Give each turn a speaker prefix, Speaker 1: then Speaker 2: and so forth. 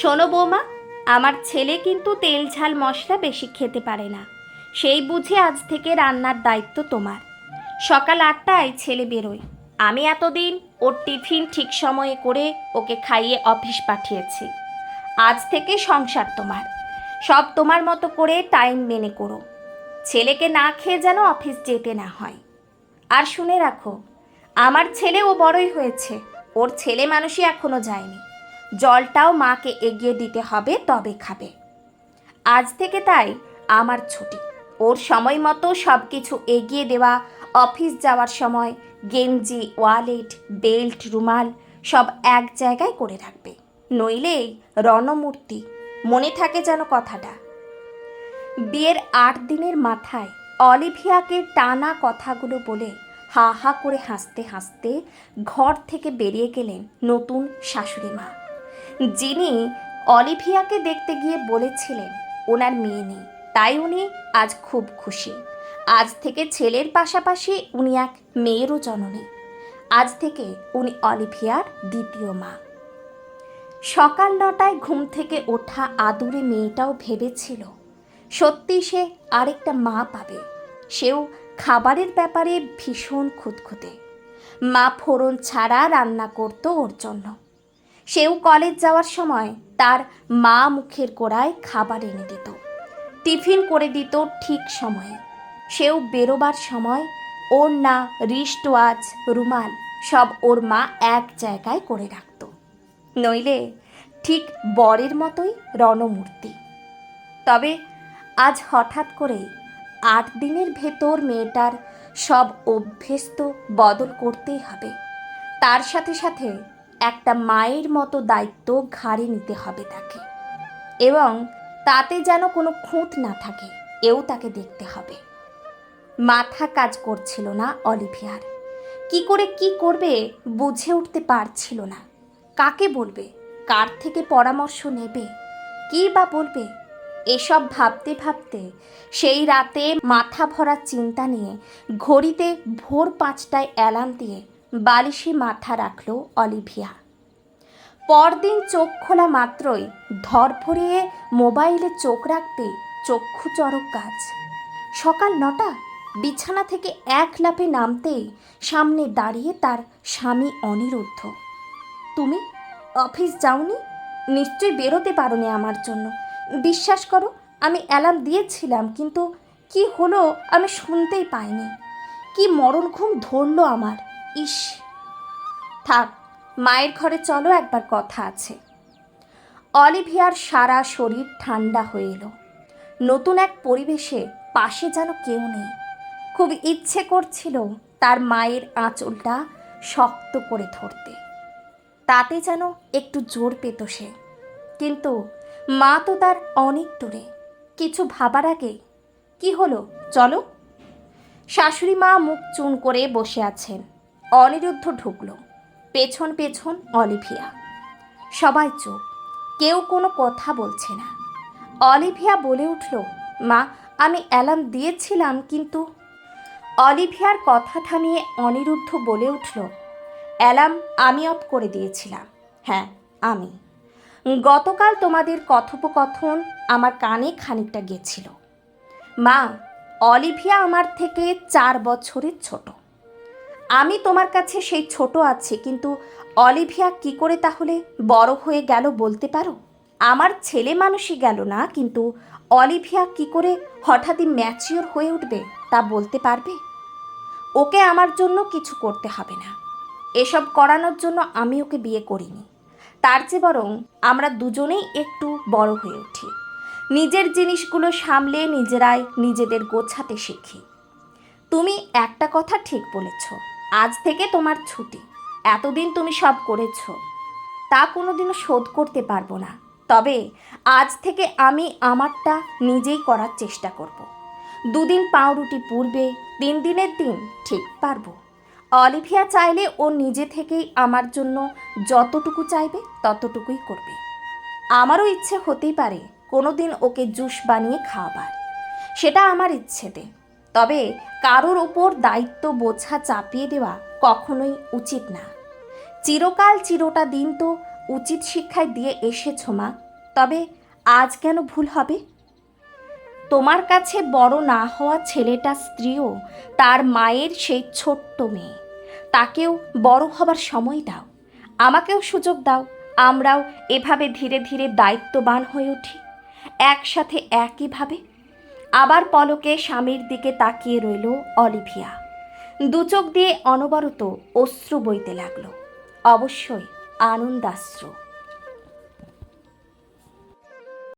Speaker 1: শোনো বৌমা, আমার ছেলে কিন্তু তেল ঝাল মশলা বেশি খেতে পারে না। সেই বুঝে আজ থেকে রান্নার দায়িত্ব তোমার। সকাল আটটায় ছেলে বেরোয়। আমি এতদিন ওর টিফিন ঠিক সময়ে করে ওকে খাইয়ে অফিস পাঠিয়েছি। আজ থেকে সংসার তোমার। সব তোমার মতো করে টাইম মেনে করো। ছেলেকে না খেয়ে যেন অফিস যেতে না হয়। আর শুনে রাখো, আমার ছেলে ও বড়ই হয়েছে। ওর ছেলে মানুষই এখনও যায়নি। জলটাও মাকে এগিয়ে দিতে হবে, তবে খাবে। আজ থেকে তাই আমার ছুটি। ওর সময় মতো সব কিছু এগিয়ে দেওয়া, অফিস যাওয়ার সময় গেঞ্জি, ওয়ালেট, বেল্ট, রুমাল সব এক জায়গায় করে রাখবে। নইলেই রণমূর্তি, মনে থাকে যেন কথাটা। বিয়ের আট দিনের মাথায় অলিভিয়াকে টানা কথাগুলো বলে হা হা করে হাসতে হাসতে ঘর থেকে বেরিয়ে গেলেন নতুন শাশুড়ি মা। যিনি অলিভিয়াকে দেখতে গিয়ে বলেছিলেন, ওনার মেয়ে নেই। তাই উনি আজ খুব খুশি। আজ থেকে ছেলের পাশাপাশি উনি এক মেয়েরও জননী। আজ থেকে উনি অলিভিয়ার দ্বিতীয় মা। সকাল নটায় ঘুম থেকে ওঠা আদুরে মেয়েটাও ভেবেছিল, সত্যি সে আরেকটা মা পাবে। সেও খাবারের ব্যাপারে ভীষণ খুঁতখুঁতে। মা ফোড়ন ছাড়া রান্না করতো ওর জন্য। সেও কলেজ যাওয়ার সময় তার মা মুখের গোড়ায় খাবার এনে দিত। টিফিন করে দিত ঠিক সময়ে। সেও বেরোবার সময় ওর না রিস্ট ওয়াচ রুমাল সব ওর মা এক জায়গায় করে রাখত। নইলে ঠিক বরের মতোই রণমূর্তি। তবে আজ হঠাৎ করে আট দিনের ভেতর মেয়েটার সব অভ্যেস তো বদল করতেই হবে। তার সাথে সাথে একটা মায়ের মতো দায়িত্ব ঘাড়ে নিতে হবে তাকে। এবং তাতে যেন কোনো খুঁত না থাকে, এও তাকে দেখতে হবে। মাথা কাজ করছিল না অলিভিয়ার। কি করে কি করবে বুঝে উঠতে পারছিল না। কাকে বলবে? কার থেকে পরামর্শ নেবে? কী বা বলবে? এসব ভাবতে ভাবতে সেই রাতে মাথা ভরা চিন্তা নিয়ে ঘড়িতে ভোর পাঁচটায় অ্যালার্ম দিয়ে বালিশে মাথা রাখল অলিভিয়া। পরদিন চোখ খোলা মাত্রই ধরফরিয়ে মোবাইলে চোখ রাখতে চক্ষু চরক কাজ। সকাল নটা, বিছানা থেকে এক লাফে নামতেই সামনে দাঁড়িয়ে তার স্বামী অনিরুদ্ধ। তুমি অফিস যাওনি? নিশ্চয়ই বেরোতে পারোনি আমার জন্য। বিশ্বাস করো, আমি অ্যালার্ম দিয়েছিলাম, কিন্তু কি হলো আমি শুনতেই পাইনি। কি মরণ ঘুম ধরলো আমার। ইস থাক মায়ের ঘরে চলো, একবার কথা আছে। অলিভিয়ার সারা শরীর ঠান্ডা হয়ে এলো। নতুন এক পরিবেশে পাশে যেন কেউ নেই। খুব ইচ্ছে করছিল তার মায়ের আঁচলটা শক্ত করে ধরতে। তাতে যেন একটু জোর পেত সে। কিন্তু মা তো তার অনেক দূরে। কিছু ভাবার আগে, কি হলো? চলো? শাশুড়ি মা মুখ চুন করে বসে আছেন। অনিরুদ্ধ ঢুকলো। পেছন পেছন অলিভিয়া। সবাই চুপ। কেউ কোনো কথা বলছে না। অলিভিয়া বলে উঠল, মা, আমি অ্যালার্ম দিয়েছিলাম, কিন্তু অলিভিয়ার কথা থামিয়ে অনিরুদ্ধ বলে উঠল, অ্যালার্ম আমি অফ করে দিয়েছিলাম। হ্যাঁ আমি। গতকাল তোমাদের কথোপকথন আমার কানে খানিকটা গেছিল। মা, অলিভিয়া আমার থেকে চার বছরের ছোট। আমি তোমার কাছে সেই ছোট আছে, কিন্তু অলিভিয়া কি করে তাহলে বড় হয়ে গেল বলতে পারো? আমার ছেলে মানুষই গেল না, কিন্তু অলিভিয়া কি করে হঠাৎই ম্যাচিওর হয়ে উঠবে তা বলতে পারবে? ওকে আমার জন্য কিছু করতে হবে না। এসব করানোর জন্য আমি ওকে বিয়ে করিনি। তার চেয়ে বরং আমরা দুজনেই একটু বড় হয়ে উঠি। নিজের জিনিসগুলো সামলে নিজেরাই নিজেদের গোছাতে শিখি। তুমি একটা কথা ঠিক বলেছ। আজ থেকে তোমার ছুটি। এতদিন তুমি সব করেছ। তা কোনোদিনও শোধ করতে পারব না। তবে আজ থেকে আমি আমারটা নিজেই করার চেষ্টা করব। দুদিন পাউরুটি পূর্বে তিন দিনের দিন ঠিক পারব। অলিভিয়া চাইলে ও নিজে থেকেই আমার জন্য যতটুকু চাইবে, ততটুকুই করবে। আমারও ইচ্ছে হতেই পারে কোনোদিন ওকে জুস বানিয়ে খাওয়াবার। সেটা আমার ইচ্ছেতে। তবে কারোর ওপর দায়িত্ব বোঝা চাপিয়ে দেওয়া কখনোই উচিত না। চিরকাল চিরটা দিন তো উচিত শিক্ষায় দিয়ে এসেছ মা, তবে আজ কেন ভুল হবে? তোমার কাছে বড় না হওয়া ছেলেটা স্ত্রীও তার মায়ের সেই ছোট্ট মেয়ে। তাকেও বড় হবার সময় দাও। আমাকেও সুযোগ দাও। আমরাও এভাবে ধীরে ধীরে দায়িত্ববান হয়ে উঠি। একসাথে একইভাবে আবার পলকে স্বামীর দিকে তাকিয়ে রইল অলিভিয়া। দুচোখ দিয়ে অনবরত অশ্রু বইতে লাগল। অবশ্যই আনন্দাশ্রু।